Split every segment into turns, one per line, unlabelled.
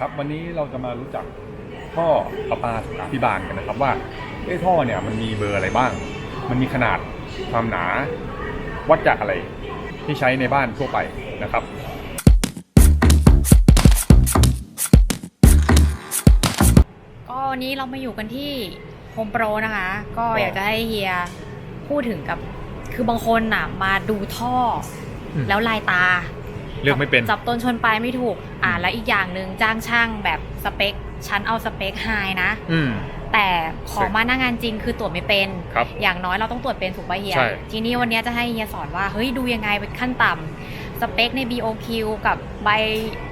ครับวันนี้เราจะมารู้จักท่อประปาสุขาพิบาลกันนะครับว่าเอ้ท่อเนี่ยมันมีเบอร์อะไรบ้าง มันมีขนาดความหนา วัดจากอะไรที่ใช้ในบ้านทั่วไปนะครับ
ก็วันนี้เรามาอยู่กันที่โฮมโปรนะคะ ก็
ก็
อยากจะให้เฮียพูดถึงกับ คือบางคนน่ะมาดูท่ออ
ม
แล้วลายตา
เลือกไม่เป็น
จับต้นชนปลายไม่ถูก อ่าและอีกอย่างหนึ่งจ้างช่างแบบสเปคฉันเอาสเปคไฮนะ
อืม
แต่ของมาหน้างานจริงคือตรวจไม่เป็น
ครับ
อย่างน้อยเราต้องตรวจเป็นถูกป่ะเฮีย
ใช่
ทีนี้วันนี้จะให้เฮียสอนว่าเฮ้ยดูยังไงเป็นขั้นต่ำสเปคใน BOQ กับใบ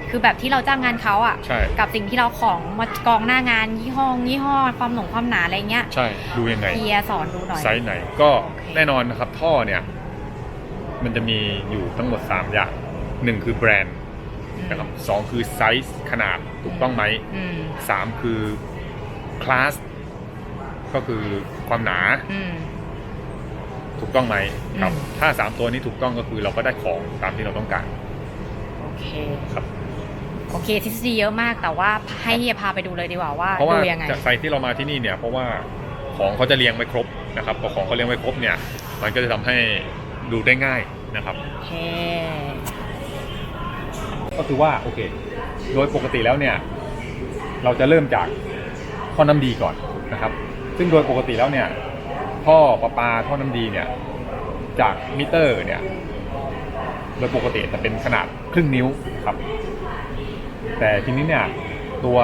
คือแบบที่เราจ้างงานเขาอะ
ใช่
กับสิ่งที่เราของมากองหน้างานยี่ห้อยี่ห้อความหนงความหนาอะไรเงี้ย
ใช่ ดูยังไง
เฮียสอนดูหน่อย
ไซส์ไหนก็
โอเค
แน่นอนนะครับท่อเนี่ย มันจะมีอยู่ทั้งหมด 3 อย่าง หนึ่งคือแบรนด์นะครับสองคือไซส์ขนาดถูกต้องไหม
อืม
สามคือคลาสก็คือความหนา
อืม
ถูกต้องไหมครับ
อืม
ถ้า3ตัวนี้ถูกต้องก็คือเราก็ได้ของตามที่เราต้องการ
โอเค
ครับ
โอเคทฤษฎีเยอะมากแต่ว่าให้เฮียพาไปดูเลยดีกว่าว่า
เพราะว่า
ดูยังไง
จากไซต์ที่เรามาที่นี่เนี่ย เพราะว่าของเขาจะเรียงไว้ครบนะครับพอของเขาเรียงไว้ครบเนี่ย มันก็จะทำให้ดูได้ง่ายนะครับ
โอเค
ก็คือว่าโอเค โดยปกติแล้วเนี่ย เราจะเริ่มจากท่อน้ำดีก่อนนะครับ ซึ่งโดยปกติแล้วเนี่ยท่อประปาท่อน้ำดีเนี่ยจากมิเตอร์เนี่ยโดยปกติจะเป็นขนาดครึ่งนิ้วครับ แต่ทีนี้เนี่ยตัว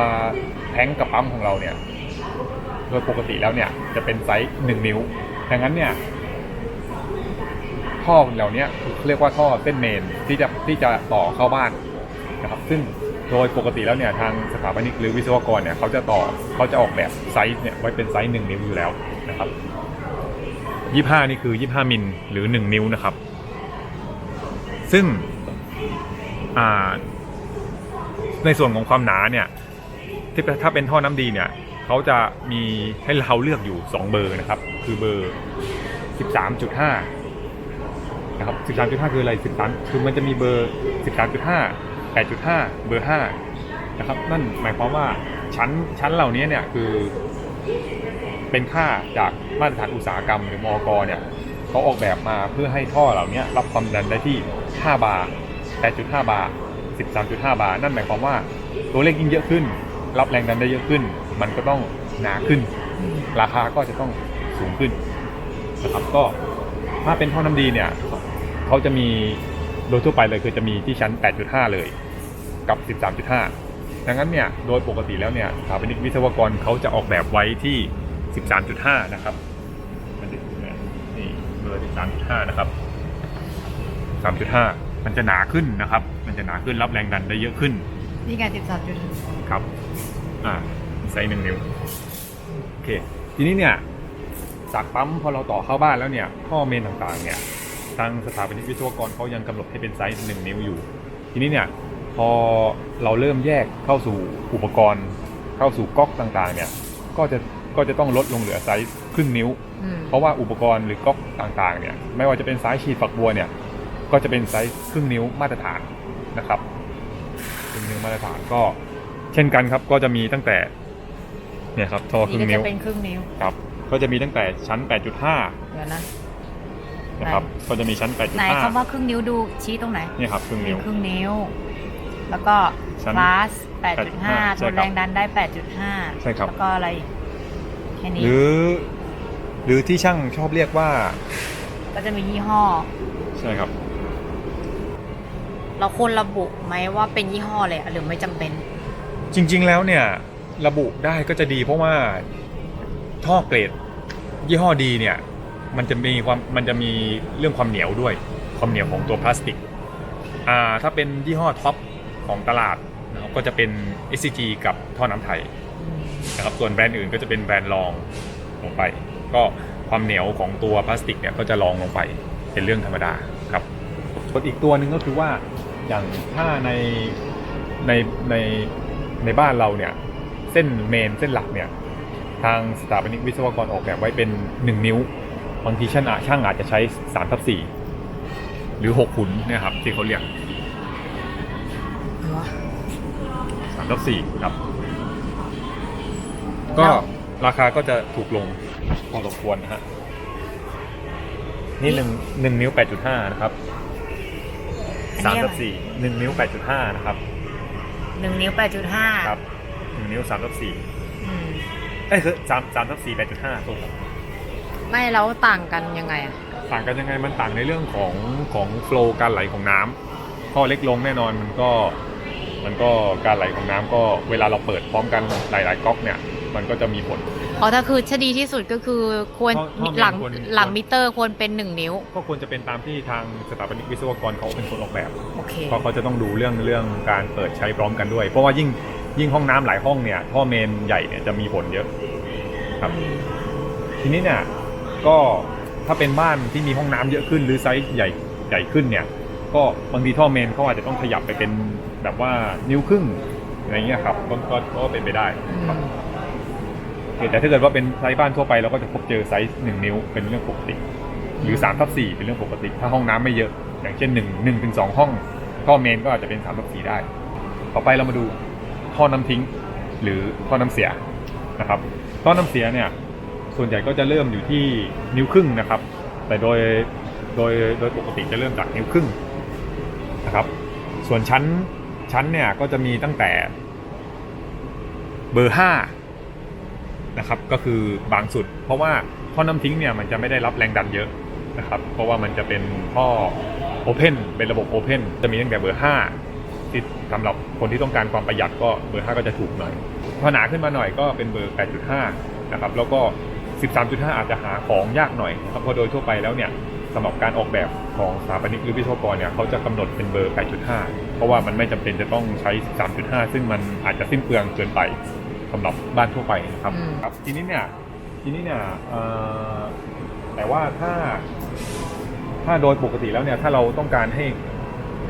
แท้งกับปั๊มของเราเนี่ยโดยปกติแล้วเนี่ยจะเป็นไซส์หนึ่งนิ้วดังนั้นเนี่ยท่อเหล่านี้เรียกว่าท่อเส้นเมนที่จะที่จะต่อเข้าบ้าน นะครับซึ่งโดยปกติแล้วเนี่ยทางสถาปนิกหรือวิศวกรเนี่ยเขาจะต่อเขาจะออกแบบไซส์เนี่ยไว้เป็นไซส์หนึ่งนิ้วอยู่แล้วนะครับยี่ห้านี่คือยี่ห้ามิลหรือหนึ่งนิ้วนะครับ ซึ่งในส่วนของความหนาเนี่ยที่ถ้าเป็นท่อน้ำดีเนี่ยเขาจะมีให้เราเลือกอยู่ 2 เบอร์นะครับ คือเบอร์ 13.5 นะครับ 13.5 คืออะไร 13 คือมันจะมีเบอร์ 13.5 8.5 เบอร์ 5 นะครับ นั่นหมายความว่าชั้นชั้นเหล่านี้เนี่ยคือเป็นค่าจากมาตรฐานอุตสาหกรรมหรือมอกเนี่ยเขาออกแบบมาเพื่อให้ท่อเหล่านี้รับความดันได้ที่ 5 บาร์ 8.5 บาร์ 13.5 บาร์ นั่นหมายความว่าตัวเลขยิ่งเยอะขึ้น รับแรงดันได้เยอะขึ้น มันก็ต้องหนาขึ้น ราคาก็จะต้องสูงขึ้นนะครับก็ถ้าเป็นท่อน้ำดีเนี่ยเขาจะมี โดยทั่วไปเลยคือจะมีที่ชั้น 8.5 เลยกับ 13.5 ดังนั้นเนี่ยโดยปกติแล้วเนี่ยสถาปนิกวิศวกรเขาจะออกแบบไว้ที่ 13.5 นะครับมันจะเนี่ยนี่เบอร์13.5 นะครับ 3.5 มันจะหนาขึ้นนะครับ มันจะหนาขึ้นรับแรงดันได้เยอะขึ้น
นี่การสิบสามจุด
ครับ อ่าไซส์หนึ่งนิ้วโอเค ทีนี้เนี่ยจากปั๊มพอเราต่อเข้าบ้านแล้วเนี่ยท่อเมนต่างๆเนี่ย ทางสถาปนิกวิศวกรเขายังกำหนดให้เป็นไซส์หนึ่งนิ้วอยู่ ทีนี้เนี่ยพอเราเริ่มแยกเข้าสู่อุปกรณ์ เข้าสู่ก๊อกต่างๆ เนี่ยก็จะก็จะต้องลดลงเหลือไซส์ครึ่งนิ้ว
อืม
เพราะว่าอุปกรณ์หรือก๊อกต่างๆเนี่ยไม่ว่าจะเป็นสายฉีดฝักบัวเนี่ยก็จะเป็นไซส์ครึ่งนิ้วมาตรฐานนะครับครึ่งนิ้วมาตรฐานก็ เช่นกันครับก็จะมีตั้งแต่เนี่ยครับท่อครึ่
นี่
ง
ก็
นิ้
จะ
ว
เป็นครึ่งนิ้ว
ครับก็จะมีตั้งแต่ชั้น 8.5
เดี๋ยวนะ
นะครับ ก็จะมีชั้น
ไหนคำว่า
8.5
ครึ่งนิ้วดูชี้ตรงไหน
เนี่ยครับครึ่งนิ้ว
ครึ่งนิ้ว แล้วก็
ชั้น
คลาสแปดจุดห้า
8.5
ทนแรงดันได้แปดจุดห้า
ใช่ครับ
แล้วก็อะไรอีกแค่นี้
หรือ หรือที่ช่างชอบเรียกว่า
ก็จะมียี่ห้อ
ใช่ครับ
เราควรระบุไหมว่าเป็นยี่ห้อเลยหรือไม่จำเป็น
จริง ๆ แล้วเนี่ย ระบุได้ก็จะดีเพราะว่าท่อเกรดยี่ห้อดีเนี่ย มันจะมีความมันจะมีเรื่องความเหนียวด้วย ความเหนียวของตัวพลาสติกอ่าถ้าเป็นยี่ห้อท็อปของตลาดนะครับก็จะเป็น SCG กับท่อน้ำไทยนะครับส่วนแบรนด์อื่นก็จะเป็นแบรนด์รองลงไป ก็ความเหนียวของตัวพลาสติกเนี่ยก็จะรองลงไปเป็นเรื่องธรรมดาครับส่วนอีกตัวหนึ่งก็คือว่าอย่างถ้าในในในในบ้านเราเนี่ยเส้นเมนเส้นหลักเนี่ยทางสถาปนิกวิศวกรออกแบบไว้เป็น 1 นิ้ว บางทีช่างอาช่างอาจจะใช้3ทับ4หรือ6ขุนเนี่ยครับที่เขาเรียก
เหรอ
3 3ทับ4ครับ ก็ราคาก็จะถูกลงพอสมควรนะฮะนี่หนึ่งหนึ่งนิ้ว8.5นะครับ
อัน
สาม
นี้
ทับสี่หนึ่งนิ้ว8.5นะครับ
หนึ่งนิ้วแปดจุดห้า
ครับหนึ่งนิ้ว3ทับ4
อืม
เอ้ยคือ3 3ทับ4 8.5ตัวครับ
ไม่แล้วต่างกันยังไงอะ
ต่างกันยังไงมันต่างในเรื่องของของโฟล์การไหลของน้ำท่อเล็กลงแน่นอนมันก็มันก็การไหลของน้ำก็เวลาเราเปิดพร้อมกันหลาย ๆก๊อกเนี่ยมันก็จะมีผล
อ๋อถ้าคือชดีที่สุดก็คือควร
ข้อข้อ
หลัง
ควร
หลังมิเตอร์ควรเป็นหนึ่งนิ้ว
ก็ควรจะเป็นตามที่ทางสถาปนิกวิศวกรเขาเป็นคนออกแบบ
โอเค
เพราะเขาจะต้องดูเรื่องเรื่องการเปิดใช้พร้อมกันด้วย เพราะว่ายิ่งยิ่งห้องน้ำหลายห้องเนี่ยท่อเมนใหญ่เนี่ยจะมีผลเยอะครับ ทีนี้เนี่ย ก็ถ้าเป็นบ้านที่มีห้องน้ำเยอะขึ้นหรือไซส์ใหญ่ใหญ่ขึ้นเนี่ย ก็บางทีท่อเมนเขาอาจจะต้องขยับไปเป็นแบบว่านิ้วครึ่งอะไรเงี้ยครับก็ก็ก็เป็นไปได้ครับโอเคแต่ถ้าเกิดว่าเป็นไซส์บ้านทั่วไปเราก็จะพบเจอไซส์หนึ่งนิ้วเป็นเรื่องปกติ หรือ3ทับ4เป็นเรื่องปกติ ถ้าห้องน้ำไม่เยอะ อย่างเช่น1 1ถึง2ห้องท่อเมนก็อาจจะเป็น3ทับ4ได้ ต่อไปเรามาดูท่อน้ำทิ้ง หรือท่อน้ำเสียนะครับท่อน้ำเสียเนี่ย ส่วนใหญ่ก็จะเริ่มอยู่ที่นิ้วครึ่งนะครับ แต่โดยโดยโดยปกติจะเริ่มจากนิ้วครึ่งนะครับ ส่วนชั้นชั้นเนี่ยก็จะมีตั้งแต่เบอร์ห้านะครับ ก็คือบางสุด เพราะว่าท่อน้ำทิ้งเนี่ยมันจะไม่ได้รับแรงดันเยอะนะครับ เพราะว่ามันจะเป็นท่อโอเพนเป็นระบบโอเพนจะมีตั้งแต่เบอร์ห้าที่สำหรับคนที่ต้องการความประหยัดก็เบอร์ห้าก็จะถูกหน่อยพอหนาขึ้นมาหน่อยก็เป็นเบอร์ 8.5 นะครับ แล้วก็ 13.5 อาจจะหาของยากหน่อยนะครับเพราะโดยทั่วไปแล้วเนี่ยสำหรับการออกแบบของสถาปนิกหรือวิศวกรเนี่ยเขาจะกำหนดเป็นเบอร์ 8.5 เพราะว่ามันไม่จำเป็นจะต้องใช้ 13.5 ซึ่งมันอาจจะสิ้นเปลืองเกินไปสำหรับบ้านทั่วไปนะครับ
อืม
ครับทีนี้เนี่ยทีนี้เนี่ยเอ่อแต่ว่าถ้า ถ้าโดยปกติแล้วเนี่ยถ้าเราต้องการให้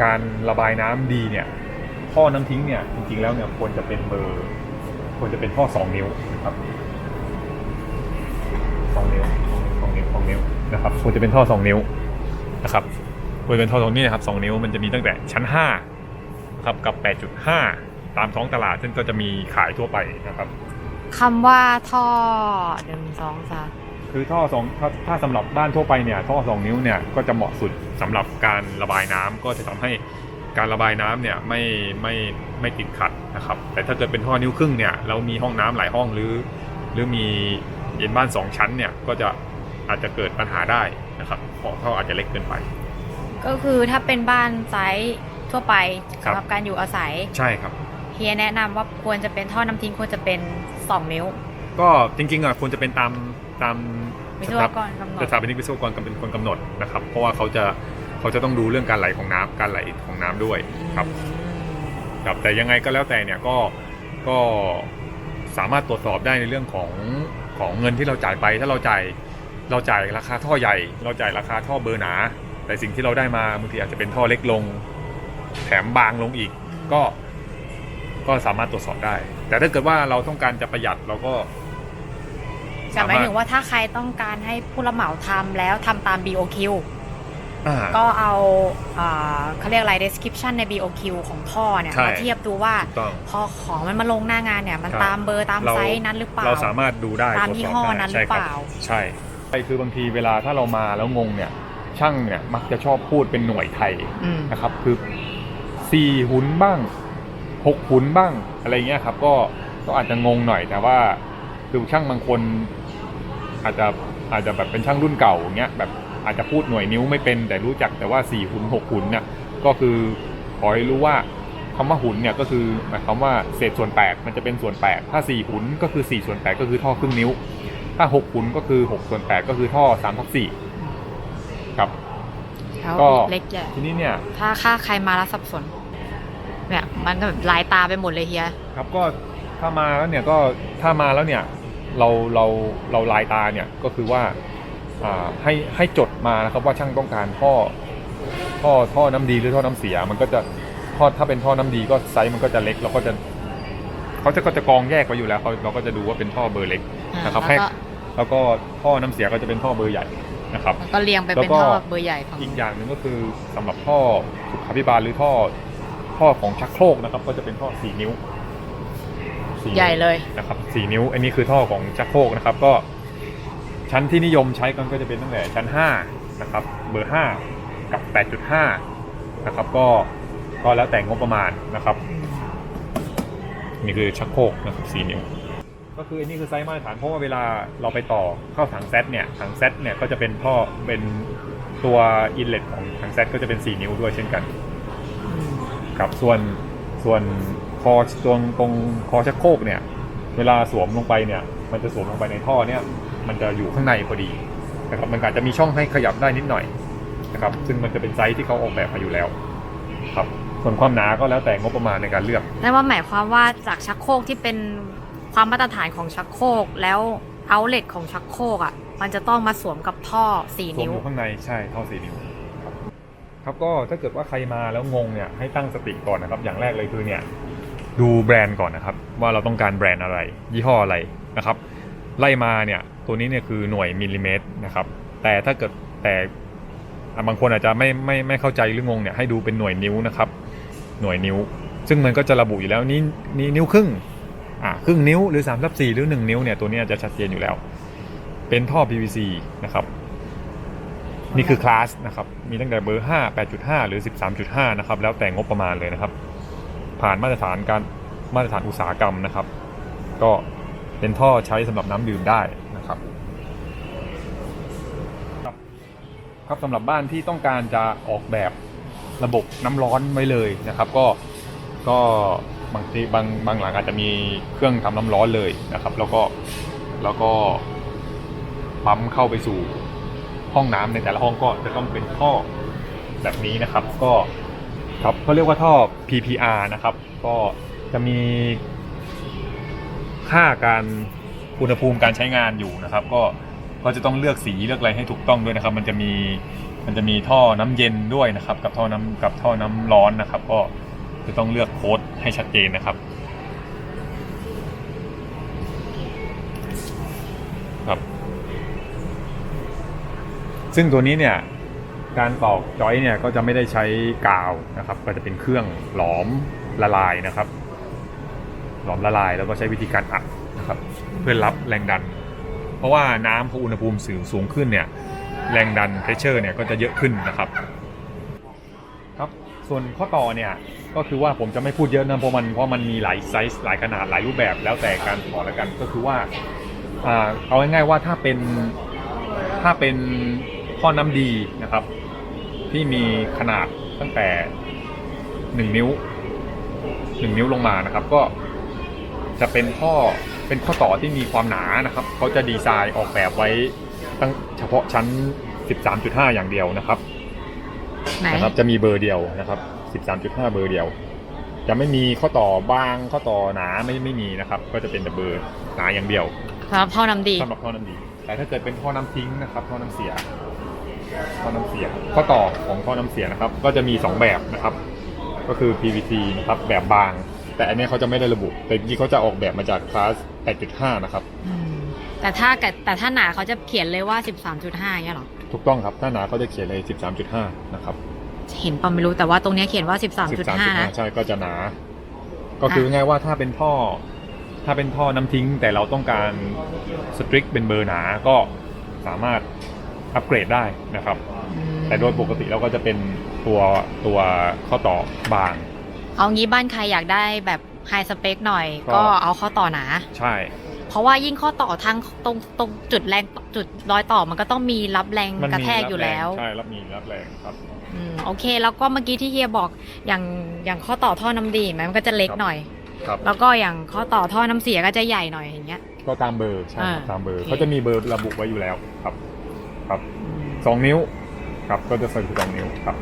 การระบายน้ำดีเนี่ยท่อน้ำทิ้งเนี่ยจริงๆแล้วเนี่ยควรจะเป็นเบอร์ควรจะเป็นท่อสองนิ้วนะครับ นิ้วนะครับควรจะเป็นท่อสองนิ้วนะครับควรเป็นท่อสองนิ้วนะครับสองนิ้วมันจะมีตั้งแต่ชั้นห้าครับกับแปดจุดห้าตามท้องตลาดซึ่งก็จะมีขายทั่วไปนะครับ
คำว่าท่อหนึ่งสองสาม
คือท่อสองถ้าถ้าสำหรับบ้านทั่วไปเนี่ยท่อสองนิ้วเนี่ยก็จะเหมาะสุดสำหรับการระบายน้ำก็จะทำให้การระบายน้ำเนี่ยไม่ไม่ไม่ติดขัดนะครับ แต่ถ้าเกิดเป็นท่อนิ้วครึ่งเนี่ยแล้วมีห้องน้ำหลายห้องหรือ หรือมีเป็นบ้านสองชั้นเนี่ยก็จะ อาจจะเกิดปัญหาได้นะครับเพราะท่ออาจจะเล็กเกินไป
ก็คือถ้าเป็นบ้านไซส์ทั่วไป
ครับ
สำหรับการอยู่อาศัย
ใช่ครับ
เฮียแนะนำว่าควรจะเป็นท่อน้ำทิ้งควรจะเป็น 2 นิ้ว
ก็จริงๆอะควรจะเป็นตามตาม
วิศวกรกำหนด
สถาปนิกวิศวกรเป็นคนกำหนดนะครับเพราะว่าเขาจะเขาจะต้องดูเรื่องการไหลของน้ำการไหลของน้ำด้วยครับ
อืม
ครับแต่ยังไงก็แล้วแต่เนี่ยก็ก็สามารถตรวจสอบได้ในเรื่องของของเงินที่เราจ่ายไปถ้าเราจ่าย เราจ่ายราคาท่อใหญ่ เราจ่ายราคาท่อเบอร์หนา แต่สิ่งที่เราได้มาบางทีอาจจะเป็นท่อเล็กลง แถมบางลงอีก ก็ก็สามารถตรวจสอบได้ แต่ถ้าเกิดว่าเราต้องการจะประหยัดเราก็
แต่หมายถึงว่าถ้าใครต้องการให้ผู้รับเหมาทำแล้วทำตาม BOQ
อ่า
ก็เอาอ่าเขาเรียกอะไร description ใน BOQ ของท่อเนี่ย
ใช่
มาเทียบดูว่า
ถูกต้อง
พอของมันมาลงหน้างานเนี่ย มัน
ครับ
ตามเบอร์ตาม
เรา
ไซส์นั้นหรือเปล่า
เราสามารถดูได้
ตาม
ตรวจ
ยี่
สอบ
ห้อ
ได้
นั้นห
ใช่
รือ
ค
เป
รับ
ล่า
ใช่ ไอ้คือบางทีเวลาถ้าเรามาแล้วงงเนี่ย ช่างเนี่ยมักจะชอบพูดเป็นหน่วยไทย
อืม
นะครับคือสี่หุนบ้างหกหุนบ้างอะไรเงี้ยครับ ก็ก็อาจจะงงหน่อยแต่ว่าคือช่างบางคน อาจจะอาจจะแบบเป็นช่างรุ่นเก่าอย่างเงี้ยแบบอาจจะพูดหน่วยนิ้วไม่เป็น แต่รู้จักแต่ว่าสี่หุนหกหุนเนี่ยก็คือขอให้รู้ว่าคำว่าหุนเนี่ยก็คือหมายความว่าเศษส่วนแปดมันจะเป็นส่วนแปดถ้าสี่หุนก็คือสี่ส่วนแปดก็คือท่อครึ่งนิ้ว ถ้าหกหุนก็คือหกส่วนแปดก็คือท่อสามทับสี่ครับ
แล้ว
ก็
เล็กใหญ่
ทีนี้เนี่ย
ถ้าค่าใครมาแล้วสับสนเนี่ยมันแบบลายตาไปหมดเลยเฮีย
ครับก็ถ้ามาแล้วเนี่ยก็ถ้ามาแล้วเนี่ยเราเราเราลายตาเนี่ยก็คือว่าอ่าให้ให้จดมานะครับว่าช่างต้องการท่อท่อท่อน้ำดีหรือท่อน้ำเสีย มันก็จะท่อถ้าเป็นท่อน้ำดีก็ไซส์มันก็จะเล็กเราก็จะเขาจะก็จะกรองแยกไว้อยู่แล้วเขาเราก็จะดูว่าเป็นท่อเบอร์เล็กนะครับ
แล้วก็
แล้วก็ท่อน้ำเสียก็จะเป็นท่อเบอร์ใหญ่นะครับ
มันก็เรียงไป
แล้ว
เป็น
ก็
ท่อเบอร์ใหญ่ฝั่ง
อีกอย่างหนึ่งก็คือสำหรับท่อสุขาภิบาลหรือท่อท่อของชักโครกนะครับ ก็จะเป็นท่อ4นิ้วสี่
ใหญ่เลย
นะครับสี่นิ้ว อันนี้คือท่อของชักโครกนะครับ ก็ ชั้นที่นิยมใช้กันก็จะเป็นตั้งแต่ชั้น5นะครับเบอร์5กับ8.5นะครับ ก็ก็แล้วแต่งบประมาณนะครับนี่คือชักโครกนะครับ4นิ้ว ก็คืออันนี้คือไซส์มาตรฐานเพราะว่าเวลาเราไปต่อเข้าถังแซดเนี่ยถังแซดเนี่ยก็จะเป็นท่อเป็นตัวอินเลตของถังแซดก็จะเป็น 4 นิ้วด้วยเช่นกันครับส่วนส่วนคอตรงตรงคอชักโครกเนี่ย เวลาสวมลงไปเนี่ยมันจะสวมลงไปในท่อเนี่ยมันจะอยู่ข้างในพอดีนะครับมันอาจจะมีช่องให้ขยับได้นิดหน่อยนะครับซึ่งมันจะเป็นไซส์ที่เขาออกแบบมาอยู่แล้วครับส่วนความหนาก็แล้วแต่งบประมาณในการเลือก
นั่นว่าหมายความว่าจากชักโครกที่เป็น ความมาตรฐานของชักโครกแล้วเอาเลทของชักโครกอะ มันจะต้องมาสวมกับท่อสี่
สวม
นิ้ว
อยู่ข้างในใช่ท่อสี่นิ้วครับครับก็ถ้าเกิดว่าใครมาแล้วงงเนี่ยให้ตั้งสติก่อนนะครับ อย่างแรกเลยคือเนี่ยดูแบรนด์ก่อนนะครับ ว่าเราต้องการแบรนด์อะไร ยี่ห้ออะไรนะครับ ไล่มาเนี่ยตัวนี้เนี่ยคือหน่วยมิลลิเมตรนะครับ แต่ถ้าเกิดแต่อะบางคนอาจจะไม่ไม่ไม่เข้าใจหรืองงเนี่ยให้ดูเป็นหน่วยนิ้วนะครับ หน่วยนิ้ว ซึ่งมันก็จะระบุอยู่แล้วนี่นี่นิ้วครึ่ง อ่าครึ่งนิ้วหรือ3ามทับสี่หรือ 1 นิ้วเนี่ยตัวนี้จะชัดเจนอยู่แล้ว เป็นท่อ PVC นะครับ นี่คือคลาสนะครับ มีตั้งแต่เบอร์ 5 8.5 หรือ 13.5 นะครับ แล้วแต่งบประมาณเลยนะครับ ผ่านมาตรฐานการมาตรฐานอุตสาหกรรมนะครับ ก็เป็นท่อใช้สำหรับน้ำดื่มได้นะครับ ครับครับสำหรับบ้านที่ต้องการจะออกแบบระบบน้ำร้อนไว้เลยนะครับ ก็ก็ บางทีบางบางหลังอาจจะมีเครื่องทำน้ำร้อนเลยนะครับ แล้วก็แล้วก็ปั๊มเข้าไปสู่ห้องน้ำในแต่ละห้องก็จะต้องเป็นท่อแบบนี้นะครับ ก็ครับเขาเรียกว่าท่อ PPR นะครับ ก็จะมีค่าการอุณหภูมิการใช้งานอยู่นะครับ ก็ก็จะต้องเลือกสีเลือกอะไรให้ถูกต้องด้วยนะครับ มันจะมีมันจะมีท่อน้ำเย็นด้วยนะครับ กับท่อน้ำกับท่อน้ำร้อนนะครับ ก็ จะต้องเลือกโค้ดให้ชัดเจนนะครับครับ ซึ่งตัวนี้เนี่ยการตอกจอยเนี่ยก็จะไม่ได้ใช้กาวนะครับ ก็จะเป็นเครื่องหลอมละลายนะครับ หลอมละลายแล้วก็ใช้วิธีการอัดนะครับ เพื่อรับแรงดัน เพราะว่าน้ำพออุณหภูมิสูงสูงขึ้นเนี่ยแรงดันเพรสเชอร์เนี่ยก็จะเยอะขึ้นนะครับ ครับ ส่วนข้อต่อเนี่ย ก็คือว่าผมจะไม่พูดเยอะนะเพราะมันเพราะมันมีหลายไซส์หลายขนาดหลายรูปแบบแล้วแต่การต่อแล้วกันก็คือว่าอ่าเอาง่ายๆว่าถ้าเป็นถ้าเป็นท่อน้ำดีนะครับ ที่มีขนาดตั้งแต่หนึ่งนิ้วหนึ่งนิ้วลงมานะครับ ก็จะเป็นท่อเป็นข้อต่อที่มีความหนานะครับเขาจะดีไซน์ออกแบบไว้ตั้งเฉพาะชั้น 13.5 อย่างเดียวนะครับ
ไหน
นะครับ จะมีเบอร์เดียวนะครับ 13.5 เบอร์เดียว จะไม่มีข้อต่อบางข้อต่อหนาไม่ไม่มีนะครับ ก็จะเป็นแต่เบอร์หนาอย่างเดียว
สำหรับท่อน้ำดี
สำหรับท่อน้ำดี แต่ถ้าเกิดเป็นท่อน้ำทิ้งนะครับท่อน้ำเสียท่อน้ำเสียข้อต่อของท่อน้ำเสียนะครับ ก็จะมี 2 แบบนะครับ ก็คือ PVC นะครับแบบบาง แต่อันนี้เขาจะไม่ได้ระบุ แต่ที่เขาจะออกแบบมาจากคลาส 8.5 นะครับ
อืมแต่ถ้าเกิดแต่ถ้าหนาเขาจะเขียนเลยว่า 13.5อย่างเงี้ยเหรอ
ถูกต้องครับ ถ้าหนาเขาจะเขียนเลย 13.5 นะครับ
เห็นปะไม่รู้แต่ว่าตรงเนี้ยเขียนว่า 13.5นะ
13.5ใช่ก็จะหนา ก็คือง่ายว่าถ้าเป็นท่อ ถ้าเป็นท่อน้ำทิ้ง แต่เราต้องการสตริกเป็นเบอร์หนาก็สามารถอัปเกรดได้นะครับ แต่โดยปกติเราก็จะเป็นตัวตัวข้อต่อบาง
เอางี้บ้านใครอยากได้แบบไฮสเปคหน่อย
ก็
ก็เอาข้อต่อหนา
ใช่
เพราะว่ายิ่งข้อต่อทางตรงตรงจุดแรงจุดรอยต่อมันก็ต้องมีรับแรง
มัน
กระ
มี
แทกอยู่แล้ว
ใช่รับมีรับแรงครับ
อืมโอเค แล้วก็เมื่อกี้ที่เฮียบอกอย่างอย่างข้อต่อท่อน้ำดีเห็นไหมมันก็จะเล็ก
ครับ
หน่อย
ครับ
แล้วก็อย่างข้อต่อท่อน้ำเสียก็จะใหญ่หน่อยอย่างเงี้ย
ก็ตามเบอร์ใช่ครับ
อ่า
ตามเบอร์
โอเค
เขาจะมีเบอร์ระบุไว้อยู่แล้วครับ ครับสองนิ้ว ครับก็จะใส่สองนิ้วครับ